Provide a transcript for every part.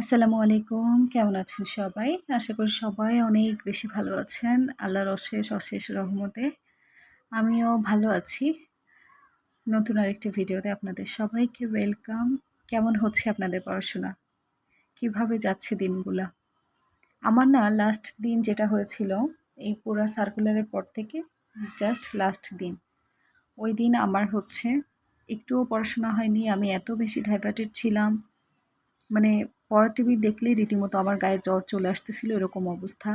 আসসালামু আলাইকুম, কেমন আছেন সবাই? আশা করি সবাই অনেক বেশি ভালো আছেন, আল্লাহর অশেষ অশেষ রহমতে। আমিও ভালো আছি। নতুন আরেকটি ভিডিওতে আপনাদের সবাইকে ওয়েলকাম। কেমন হচ্ছে আপনাদের পড়াশোনা? কীভাবে যাচ্ছে দিনগুলা? আমার না লাস্ট দিন যেটা হয়েছিল, এই পুরা সার্কুলারের পর থেকে জাস্ট লাস্ট দিন। ওই দিন আমার হচ্ছে একটুও পড়াশোনা হয়নি, আমি এত বেশি ডাইভার্টেড ছিলাম। মানে পড়া টিভি দেখলেই রীতিমতো আমার গায়ে জ্বর চলে আসতেছিল এরকম অবস্থা।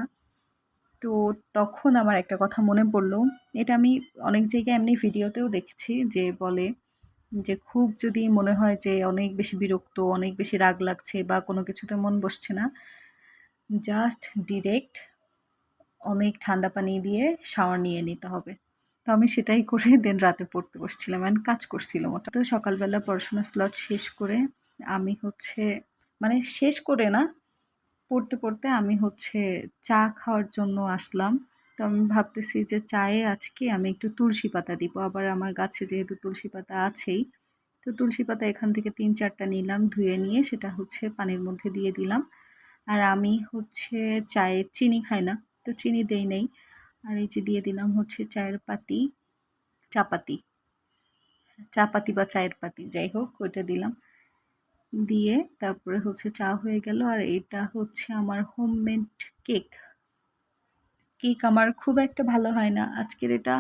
তো তখন আমার একটা কথা মনে পড়ল, এটা আমি অনেক জায়গায় এমনি ভিডিওতেও দেখেছি যে বলে যে খুব যদি মনে হয় যে অনেক বেশি বিরক্ত, অনেক বেশি রাগ লাগছে বা কোনো কিছুতে মন বসছে না জাস্ট ডিরেক্ট অনেক ঠান্ডা পানি দিয়ে শাওয়ার নিয়ে নিতে হবে। তো আমি সেটাই করে দেন রাতে পড়তে বসছিলাম অ্যান্ড কাজ করছিলাম ওটা তো সকালবেলা পড়াশোনা স্লট শেষ করে আমি হচ্ছে মানে শেষ করে না, পড়তে পড়তে আমি হচ্ছে চা খাওয়ার জন্য আসলাম। তো আমি ভাবতেছি যে চায়ে আজকে আমি একটু তুলসী পাতা দিব, আবার আমার গাছে যেহেতু তুলসী পাতা আছেই, তো তুলসী পাতা এখান থেকে তিন চারটা নিলাম, ধুয়ে নিয়ে সেটা হচ্ছে পানির মধ্যে দিয়ে দিলাম। আর আমি হচ্ছে চায়ে চিনি খাই না, তো চিনি দেই নেই। আর এই যে দিয়ে দিলাম হচ্ছে চায়ের পাতি, চাপাতি। চাপাতি বা চায়ের পাতি, যাই হোক, ওইটা দিলাম। দিয়ে তারপরে হচ্ছে চা হয়ে গেল আর এটা হচ্ছে আমার হোমমেড কেক। কেক আমার খুব একটা ভালো হয় না। আজকের এটা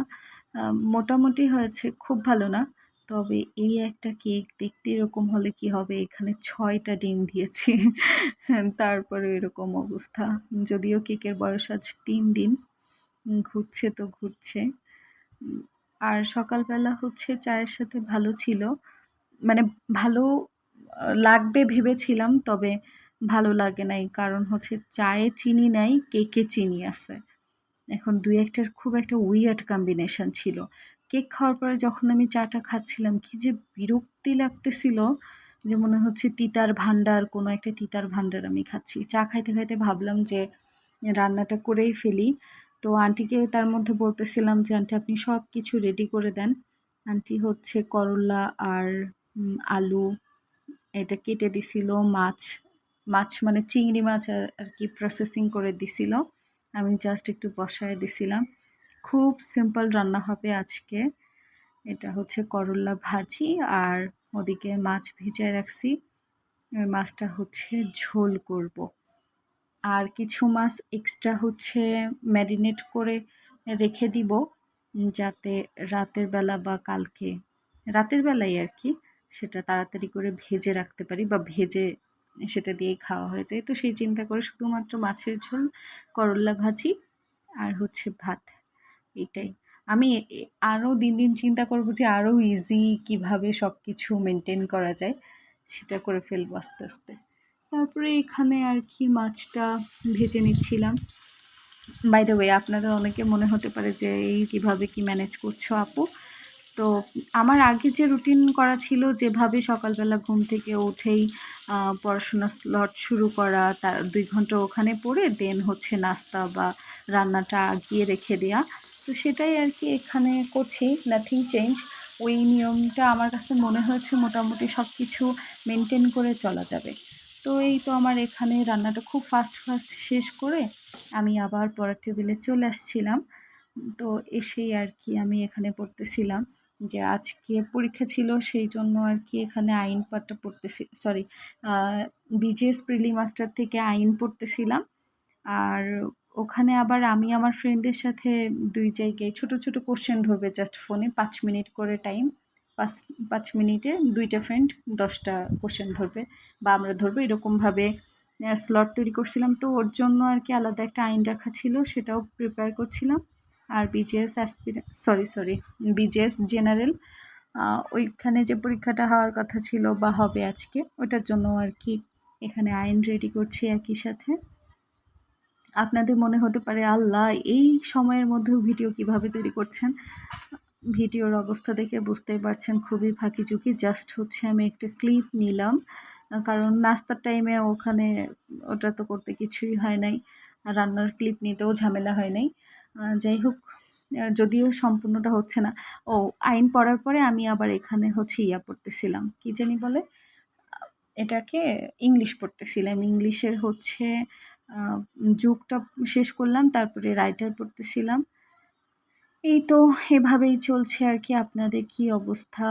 মোটামুটি হয়েছে, খুব ভালো না। তবে এই একটা কেক দেখতে এরকম হলে কি হবে? এখানে ছয়টা ডিম দিয়েছি। তারপরে এরকম অবস্থা। যদিও কেকের বয়স আজ তিন দিন। ঘুরছে তো ঘুরছে। আর সকালবেলা হচ্ছে চায়ের সাথে ভালো ছিল। মানে ভালো লাগবে ভেবেছিলাম, তবে ভালো লাগে নাই। কারণ হচ্ছে চায়ে চিনি নাই, কেকে চিনি আছে। এখন দুই একটার খুব একটা উইয়ার্ড কম্বিনেশন ছিল। কেক খাওয়ার পরে যখন আমি চাটা খাচ্ছিলাম, কি যে বিরক্তি লাগতেছিল, যে মনে হচ্ছে তিতার ভাণ্ডার, কোনো একটা তিতার ভাণ্ডার আমি খাচ্ছি। চা খাইতে খাইতে ভাবলাম যে রান্নাটা করেই ফেলি। তো আন্টিকে তার মধ্যে বলতেছিলাম যে, আন্টি, আপনি সব কিছু রেডি করে দেন। আন্টি হচ্ছে করলা আর আলু, এটা কেটে দিছিল, মাছ মাছ মানে চিংড়ি মাছ আর কি প্রসেসিং করে দিছিল। আমি জাস্ট একটু বসায় দিছিলাম। খুব সিম্পল রান্না হবে আজকে। এটা হচ্ছে করলা ভাজি আর ওদিকে মাছ ভিজায় রাখছি। মাছটা হচ্ছে ঝোল করব। আর কিছু মাছ এক্সট্রা হচ্ছে ম্যারিনেট করে রেখে দিব যাতে রাতের বেলা বা কালকে, রাতের বেলায় আর কি, সেটা তাড়াতাড়ি করে ভেজে রাখতে পারি বা ভেজে সেটা দিয়েই খাওয়া হয়ে যায়। তো সেই চিন্তা করে শুধুমাত্র মাছের ঝোল, করলা ভাজি আর হচ্ছে ভাত এটাই আমি আরও দিন দিন চিন্তা করব যে আরও ইজি কীভাবে সব কিছু মেনটেন করা যায়, সেটা করে ফেলব আস্তে আস্তে। তারপরে এখানে আর কি মাছটা ভেজে নিচ্ছিলাম। বাই দ্য ওয়ে আপনাদের অনেকে মনে হতে পারে যে এই কীভাবে কি ম্যানেজ করছ আপু? তো আমার আগে যে রুটিন করা ছিল, যেভাবে সকালবেলা ঘুম থেকে উঠেই পড়াশোনা স্লট শুরু করা, তার দুই ঘণ্টা ওখানে পড়ে দেন হচ্ছে নাস্তা বা রান্নাটা আগিয়ে রেখে দেয়া। তো সেটাই আর কি এখানে করছি নাথিং চেঞ্জ ওই নিয়মটা আমার কাছে মনে হয়েছে মোটামুটি সব কিছু মেনটেন করে চলা যাবে। তো এই তো আমার এখানে রান্নাটা খুব ফাস্ট ফাস্ট শেষ করে আমি আবার পরের টেবিলে চলে আসছিলাম। তো এসেই আর কি আমি এখানে পড়তেছিলাম যে আজকে পরীক্ষা ছিল সেই জন্য আর কি এখানে আইন পাঠটা পড়তেছি সরি বিজেএস প্রিলি মাস্টার থেকে আইন পড়তেছিলাম। আর ওখানে আবার আমি আমার ফ্রেন্ডদের সাথে দুই জায়গায় ছোট ছোট কোশ্চেন ধরবে জাস্ট ফোনে পাঁচ মিনিট করে টাইম পাঁচ পাঁচ মিনিটে দুইটা ফ্রেন্ড দশটা কোশ্চেন ধরবে বা আমরা ধরবো। এরকমভাবে স্লট তৈরি করছিলাম। তো ওর জন্য আর কি আলাদা একটা আইন রাখা ছিল, সেটাও প্রিপেয়ার করছিলাম। আর বিজেএস অ্যাসপিরা সরি সরি বিজেএস জেনারেল ওইখানে যে পরীক্ষাটা হওয়ার কথা ছিল বা হবে আজকে, ওটার জন্য আর কি এখানে আইন রেডি করছি একই সাথে। আপনাদের মনে হতে পারে, আল্লাহ, এই সময়ের মধ্যেও ভিডিও কীভাবে তৈরি করছেন? ভিডিওর অবস্থা দেখে বুঝতেই পারছেন খুবই ফাঁকি ঝুঁকি জাস্ট হচ্ছে আমি একটা ক্লিপ নিলাম, কারণ নাস্তার টাইমে ওখানে ওটা তো করতে কিছুই হয় নাই রান্নার ক্লিপ নিতেও ঝামেলা হয় নাই। যাই হোক যদিও সম্পূর্ণটা হচ্ছে না। ও, আইন পড়ার পরে আমি আবার এখানে হচ্ছে ইয়া পড়তেছিলাম, কি জানি বলে? এটাকে ইংলিশ পড়তেছিলাম। ইংলিশের হচ্ছে যুগটা শেষ করলাম, তারপরে রাইটার পড়তেছিলাম। এই তো, এভাবেই চলছে আর কি আপনাদের কি অবস্থা?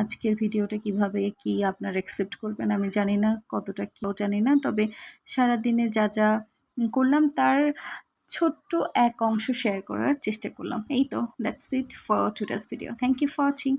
আজকের ভিডিওটা কীভাবে কি আপনারা অ্যাকসেপ্ট করবেন আমি জানি না, কতটা কেউ জানি না, তবে সারাদিনে যা যা করলাম তার ছোট্ট এক অংশ শেয়ার করার চেষ্টা করলাম। এই তো that's it for today's video thank you for watching